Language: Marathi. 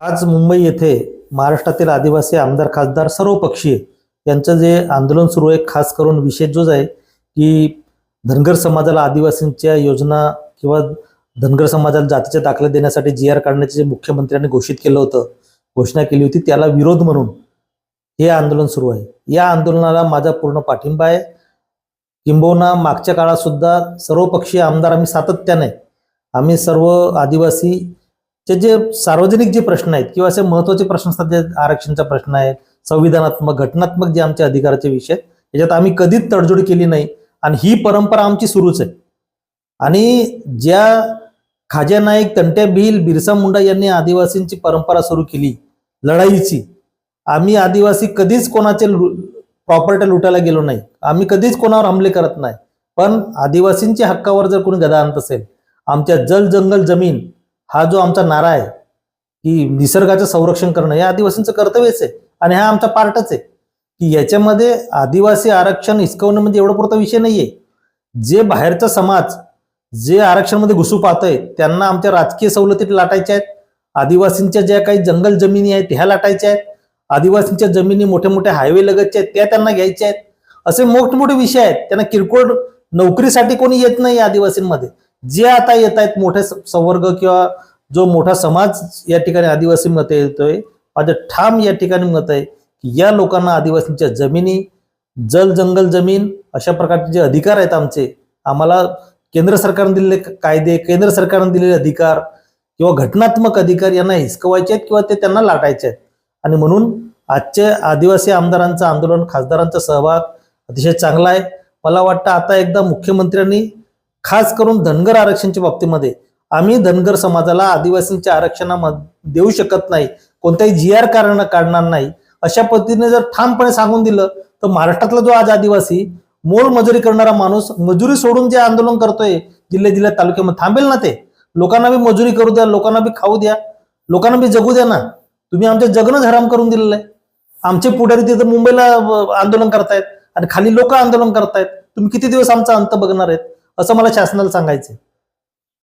आज मुंबई येथे महाराष्ट्रातील आदिवासी आमदार खासदार सर्व पक्षीय यांचं जे आंदोलन सुरू आहे खास करून विशेष जोच आहे की धनगर समाजाला आदिवासींच्या योजना किंवा धनगर समाजाला जातीचे दाखले देण्यासाठी जी आर काढण्याचे जे मुख्यमंत्र्यांनी घोषित केलं होतं घोषणा केली होती त्याला विरोध म्हणून हे आंदोलन सुरू आहे. या आंदोलनाला माझा पूर्ण पाठिंबा आहे. किंबहुना मागच्या काळात सुद्धा सर्वपक्षीय आमदार आम्ही सातत्याने आम्ही सर्व आदिवासी ते जे सार्वजनिक जे प्रश्न आहेत किंवा असे महत्त्वाचे प्रश्न असतात जे आरक्षणचा प्रश्न आहे संविधानात्मक घटनात्मक जे आमचे अधिकाराचे विषय आहेत याच्यात आम्ही कधीच तडजोड केली नाही. आणि ही परंपरा आमची सुरूच आहे. आणि ज्या खाजा नाईक तंट्या भिल बिरसा मुंडा यांनी आदिवासींची परंपरा सुरू केली लढाईची आम्ही आदिवासी कधीच कोणाचे प्रॉपर्टी लुटायला गेलो नाही. आम्ही कधीच कोणावर हमले करत नाही. पण आदिवासींच्या हक्कावर जर कोणी गदा आणत असेल आमच्या जल जंगल जमीन हा जो आमचा नारा आहे की निसर्गाचं संरक्षण करणं हे आदिवासींचं कर्तव्यच आहे. आणि हा आमचा पार्टच आहे. की याच्यामध्ये आदिवासी आरक्षण हिसकवणं म्हणजे एवढा पुरता विषय नाहीये. जे बाहेरचा समाज जे आरक्षणमध्ये घुसू पाहतोय त्यांना आमच्या राजकीय सवलती लाटायच्या आहेत. आदिवासींच्या ज्या काही जंगल जमिनी आहेत ह्या लाटायच्या आहेत. आदिवासींच्या जमिनी मोठ्या मोठ्या हायवे लगतच्या आहेत त्या त्यांना घ्यायच्या आहेत. असे मोठमोठे विषय आहेत. त्यांना किरकोळ नोकरीसाठी कोणी येत नाही आदिवासींमध्ये. जे आता येत आहेत मोठे स- संवर्ग किंवा जो मोठा समाज या ठिकाणी आदिवासी मत येतोय माझं ठाम या ठिकाणी मत आहे की या लोकांना आदिवासींच्या जमिनी जल जंगल जमीन अशा प्रकारचे जे अधिकार आहेत आमचे आम्हाला केंद्र सरकारने दिलेले कायदे केंद्र सरकारने दिलेले अधिकार किंवा घटनात्मक अधिकार यांना हिसकवायचे आहेत किंवा ते त्यांना लाटायचे आहेत. आणि म्हणून आजचे आदिवासी आमदारांचं आंदोलन खासदारांचा सहभाग अतिशय चांगला आहे. मला वाटतं आता एकदा मुख्यमंत्र्यांनी खास करून धनगर आरक्षणच्या बाबतीमध्ये. आम्ही धनगर समाजाला आदिवासींच्या आरक्षणामध्ये देऊ शकत नाही. कोणताही जी आर कारण काढणार नाही. अशा पद्धतीने जर ठामपणे सांगून दिलं तर महाराष्ट्रातला जो आज आदिवासी मोल मजुरी करणारा माणूस मजुरी सोडून जे आंदोलन करतोय जिल्ह्या जिल्ह्यात तालुक्यामध्ये थांबेल ना ते? लोकांना बी मजुरी करू द्या लोकांना बी खाऊ द्या लोकांना बी जगू द्या ना? तुम्ही आमच्या जगणंच हराम करून दिलेलं आहे आमचे पुढारी तिथं मुंबईला आंदोलन करतायत आणि खाली लोक आंदोलन करतायत. तुम्ही किती दिवस आमचा अंत बघणार आहेत? असं मला शासनाला सांगायचं